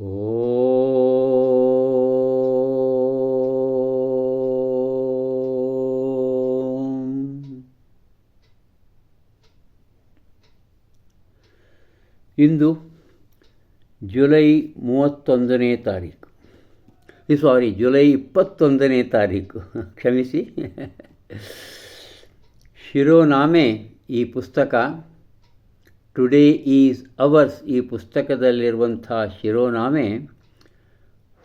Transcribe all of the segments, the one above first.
ಓಂ ಇಂದು July ಮೂವತ್ತೊಂದನೇ ತಾರೀಕು ಸಾರಿ July ಇಪ್ಪತ್ತೊಂದನೇ ತಾರೀಕು ಕ್ಷಮಿಸಿ ಶಿರೋನಾಮೆ ಈ ಪುಸ್ತಕ ಟುಡೇ ಈಸ್ ಅವರ್ಸ್ ಈ ಪುಸ್ತಕದಲ್ಲಿರುವಂಥ ಶಿರೋನಾಮೆ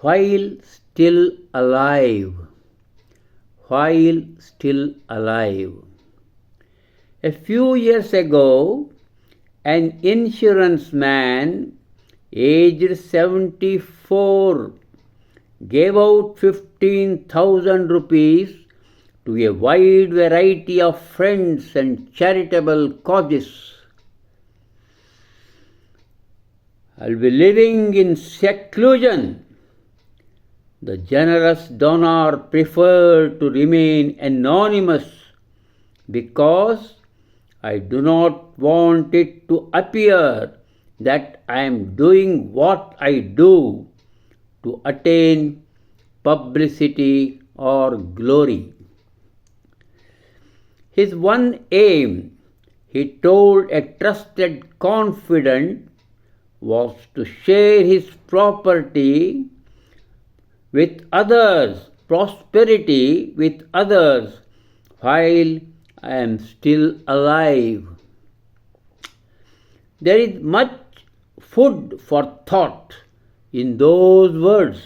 file still alive file still alive a few years ago an insurance man aged 74 gave out 15,000 rupees to a wide variety of friends and charitable causes. I'll be living in seclusion. The generous donor preferred to remain anonymous because I do not want it to appear that I am doing what I do to attain publicity or glory. His one aim, he told a trusted confidant, was to share his property with others, prosperity with others, while I am still alive. There is much food for thought in those words,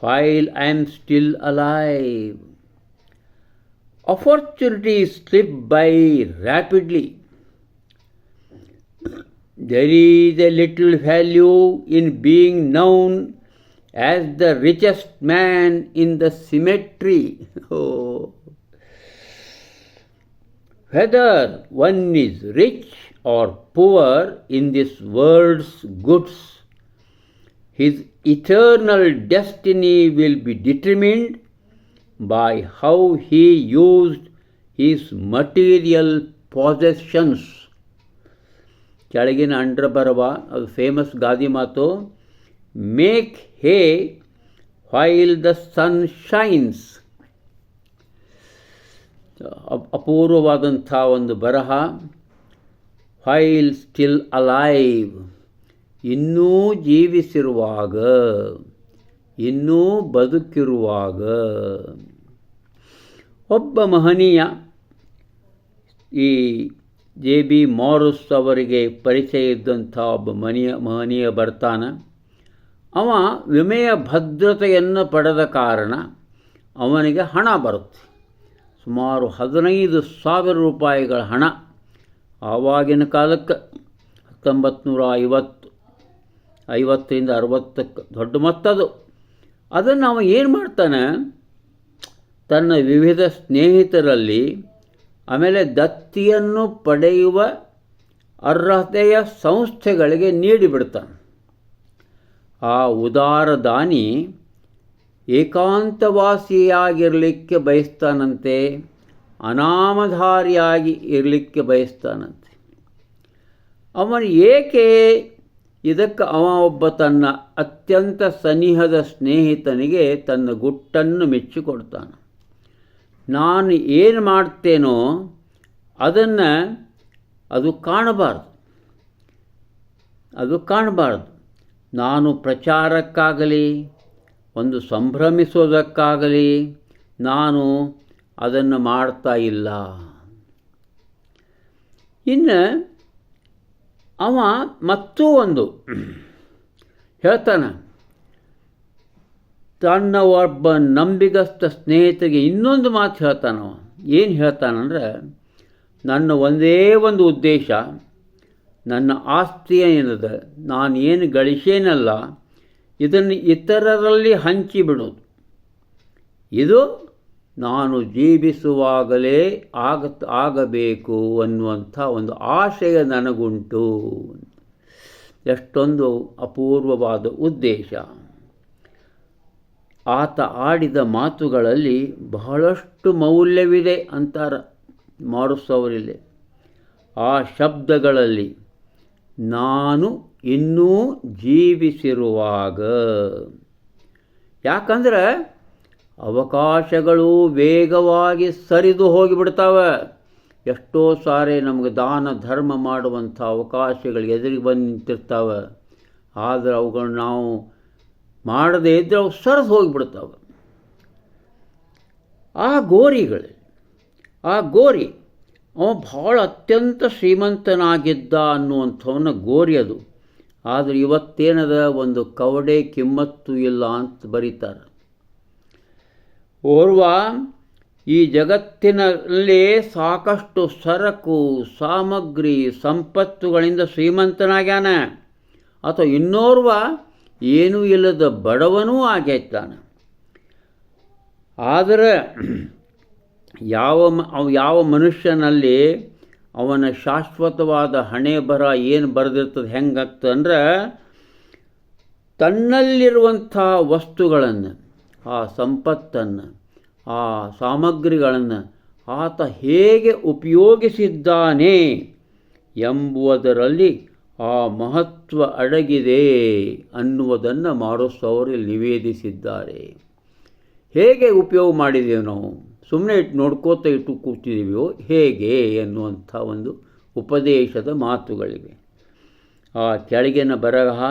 while I am still alive. Opportunities slip by rapidly. There is a little value in being known as the richest man in the cemetery. Oh. Whether one is rich or poor in this world's goods, his eternal destiny will be determined by how he used his material possessions. ಕೆಳಗಿನ ಅಂಡ್ರ ಬರವ ಅದು famous ಗಾದಿ ಮಾತು make hay while the sun shines ಅಪೂರ್ವವಾದಂಥ ಒಂದು ಬರಹ while still alive ಇನ್ನೂ ಜೀವಿಸಿರುವಾಗ, ಇನ್ನೂ ಬದುಕಿರುವಾಗ. ಒಬ್ಬ ಮಹನೀಯ ಈ ಜೆ ಬಿ ಮಾರುಸ್ ಅವರಿಗೆ ಪರಿಚಯ ಇದ್ದಂಥ ಒಬ್ಬ ಮನಿಯ ಮಹನೀಯ ಬರ್ತಾನೆ. ಅವ ವಿಮೆಯ ಭದ್ರತೆಯನ್ನು ಪಡೆದ ಕಾರಣ ಅವನಿಗೆ ಹಣ ಬರುತ್ತೆ. ಸುಮಾರು ಹದಿನೈದು ಸಾವಿರ ರೂಪಾಯಿಗಳ ಹಣ ಆವಾಗಿನ ಕಾಲಕ್ಕೆ ಹತ್ತೊಂಬತ್ತು ನೂರ ಐವತ್ತು, ಐವತ್ತರಿಂದ ಅರವತ್ತಕ್ಕೆ ದೊಡ್ಡ ಮೊತ್ತದು. ಅದನ್ನು ಅವ ಏನು ಮಾಡ್ತಾನೆ? ತನ್ನ ವಿವಿಧ ಸ್ನೇಹಿತರಲ್ಲಿ ಆಮೇಲೆ ದತ್ತಿಯನ್ನು ಪಡೆಯುವ ಅರ್ಹತೆಯ ಸಂಸ್ಥೆಗಳಿಗೆ ನೀಡಿಬಿಡ್ತಾನೆ ಆ ಉದಾರ ದಾನಿ ಏಕಾಂತವಾಸಿಯಾಗಿರಲಿಕ್ಕೆ ಬಯಸ್ತಾನಂತೆ, ಅನಾಮಧಾರಿಯಾಗಿ ಇರಲಿಕ್ಕೆ ಬಯಸ್ತಾನಂತೆ. ಅವನು ಏಕೆ ಇದಕ್ಕೆ ಅವ ಒಬ್ಬ ತನ್ನ ಅತ್ಯಂತ ಸನಿಹದ ಸ್ನೇಹಿತನಿಗೆ ತನ್ನ ಗುಟ್ಟನ್ನು ಮೆಚ್ಚಿಕೊಡ್ತಾನೆ? ನಾನು ಏನು ಮಾಡ್ತೇನೋ ಅದನ್ನು ಅದು ಕಾಣಬಾರ್ದು. ಅದು ಕಾಣಬಾರ್ದು. ನಾನು ಪ್ರಚಾರಕ್ಕಾಗಲಿ, ಒಂದು ಸಂಭ್ರಮಿಸೋದಕ್ಕಾಗಲಿ ನಾನು ಅದನ್ನು ಮಾಡ್ತಾ ಇಲ್ಲ. ಇನ್ನು ಅವ ಮತ್ತೂ ಒಂದು ಹೇಳ್ತಾನೆ. ತನ್ನ ಒಬ್ಬ ನಂಬಿಗಸ್ತ ಸ್ನೇಹಿತರಿಗೆ ಇನ್ನೊಂದು ಮಾತು ಹೇಳ್ತಾನವ ಏನು ಹೇಳ್ತಾನಂದ್ರೆ, ನನ್ನ ಒಂದೇ ಒಂದು ಉದ್ದೇಶ, ನನ್ನ ಆಸ್ತಿ ಏನಿದೆ, ನಾನು ಏನು ಗಳಿಸೇನಲ್ಲ, ಇದನ್ನು ಇತರರಲ್ಲಿ ಹಂಚಿಬಿಡೋದು ಇದು ನಾನು ಜೀವಿಸುವಾಗಲೇ ಆಗ ಆಗಬೇಕು ಅನ್ನುವಂಥ ಒಂದು ಆಶಯ ನನಗುಂಟು. ಎಷ್ಟೊಂದು ಅಪೂರ್ವವಾದ ಉದ್ದೇಶ. ಆತ ಆಡಿದ ಮಾತುಗಳಲ್ಲಿ ಬಹಳಷ್ಟು ಮೌಲ್ಯವಿದೆ ಅಂತಾರೆ ಮಾರುಸ್ ಆ ಶಬ್ದಗಳಲ್ಲಿ, ನಾನು ಇನ್ನೂ ಜೀವಿಸಿರುವಾಗ. ಯಾಕಂದ್ರೆ, ಅವಕಾಶಗಳು ವೇಗವಾಗಿ ಸರಿದು ಹೋಗಿಬಿಡ್ತಾವೆ. ಎಷ್ಟೋ ಸಾರಿ ನಮಗೆ ದಾನ, ಧರ್ಮ ಮಾಡುವಂಥ ಅವಕಾಶಗಳು ಎದುರಿಗೆ ಬಂದು ನಿಂತಿರ್ತಾವೆ ಆದರೆ ಅವುಗಳನ್ನ ನಾವು ಮಾಡದೇ ಇದ್ದರೆ ಅವು ಸರಸ್ ಹೋಗಿಬಿಡ್ತಾವೆ ಆ ಗೋರಿಗಳು, ಆ ಗೋರಿ, ಅವ ಭಾಳ ಅತ್ಯಂತ ಶ್ರೀಮಂತನಾಗಿದ್ದ ಅನ್ನುವಂಥವನ್ನ ಗೋರಿ ಅದು. ಆದರೆ ಇವತ್ತೇನದ, ಒಂದು ಕವಡೆ ಕಿಮ್ಮತ್ತು ಇಲ್ಲ ಅಂತ ಬರೀತಾರೆ. ಓರ್ವ, ಈ ಜಗತ್ತಿನಲ್ಲಿ ಸಾಕಷ್ಟು ಸರಕು, ಸಾಮಗ್ರಿ, ಸಂಪತ್ತುಗಳಿಂದ ಶ್ರೀಮಂತನಾಗ್ಯಾನ. ಅಥವಾ ಇನ್ನೋರ್ವ ಏನೂ ಇಲ್ಲದ ಬಡವನೂ ಆಗೈತಾನೆ. ಆದರೆ ಯಾವ ಯಾವ ಮನುಷ್ಯನಲ್ಲಿ ಅವನ ಶಾಶ್ವತವಾದ ಹಣೆ ಬರ ಏನು ಬರೆದಿರ್ತದೆ, ಹೆಂಗಾಗ್ತದೆ ಅಂದ್ರೆ ತನ್ನಲ್ಲಿರುವಂಥ ವಸ್ತುಗಳನ್ನು, ಆ ಸಂಪತ್ತನ್ನು, ಆ ಸಾಮಗ್ರಿಗಳನ್ನು ಆತ ಹೇಗೆ ಉಪಯೋಗಿಸಿದ್ದಾನೆ ಎಂಬುದರಲ್ಲಿ ಆ ಮಹತ್ವ ಅಡಗಿದೆ ಅನ್ನುವುದನ್ನು ಮಾರೋಸ್ ಅವರು ನಿವೇದಿಸಿದ್ದಾರೆ. ಹೇಗೆ ಉಪಯೋಗ ಮಾಡಿದ್ದೇವೆ ನಾವು? ಸುಮ್ಮನೆ ಇಟ್ಟು ನೋಡ್ಕೋತಾ ಇಟ್ಟು ಕೂತಿದ್ದೀವೋ ಹೇಗೆ ಎನ್ನುವಂಥ ಒಂದು ಉಪದೇಶದ ಮಾತುಗಳಿವೆ. ಆ ಕೆಳಗಿನ ಬರಹ,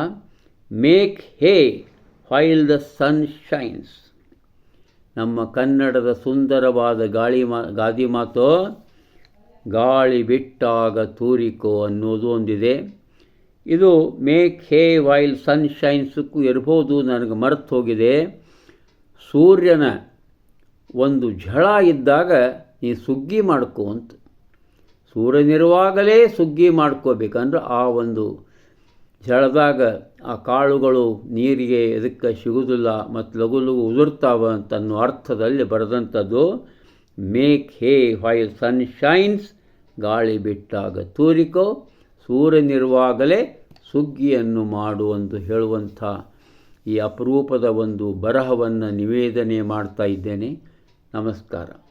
make hay while the sun shines. ನಮ್ಮ ಕನ್ನಡದ ಸುಂದರವಾದ ಗಾಳಿ ಮಾ, ಗಾದಿ ಮಾತು, ಗಾಳಿ ಬಿಟ್ಟಾಗ ತೂರಿಕೋ ಅನ್ನೋದು ಒಂದಿದೆ. ಇದು ಮೇಕ್ ಹೇ ವೈಲ್ ಸನ್ ಶೈನ್ಸಕ್ಕೂ ಇರ್ಬೋದು ನನಗೆ ಮರೆತು ಹೋಗಿದೆ. ಸೂರ್ಯನ ಒಂದು ಝಳ ಇದ್ದಾಗ ನೀ ಸುಗ್ಗಿ ಮಾಡ್ಕೋ ಅಂತ. ಸೂರ್ಯನಿರುವಾಗಲೇ ಸುಗ್ಗಿ ಮಾಡ್ಕೋಬೇಕಂದ್ರೆ ಆ ಒಂದು ಝಳದಾಗ ಆ ಕಾಳುಗಳು ನೀರಿಗೆ ಎದಕ್ಕೆ ಸಿಗುವುದಿಲ್ಲ ಮತ್ತು ಲಘು ಲಘು ಉದುರ್ತಾವ ಅನ್ನೋ ಅರ್ಥದಲ್ಲಿ ಬರೆದಂಥದ್ದು make hay while sun shines ಗಾಳಿ ಬಿಟ್ಟಾಗ ತೂರಿಕೋ. ಸೂರ್ಯನಿರುವಾಗಲೇ ಸುಗ್ಗಿಯನ್ನು ಮಾಡು ಎಂದು ಹೇಳುವಂಥ ಈ ಅಪರೂಪದ ಒಂದು ಬರಹವನ್ನು ನಿವೇದನೆ ಮಾಡ್ತಾ ಇದ್ದೇನೆ. ನಮಸ್ಕಾರ.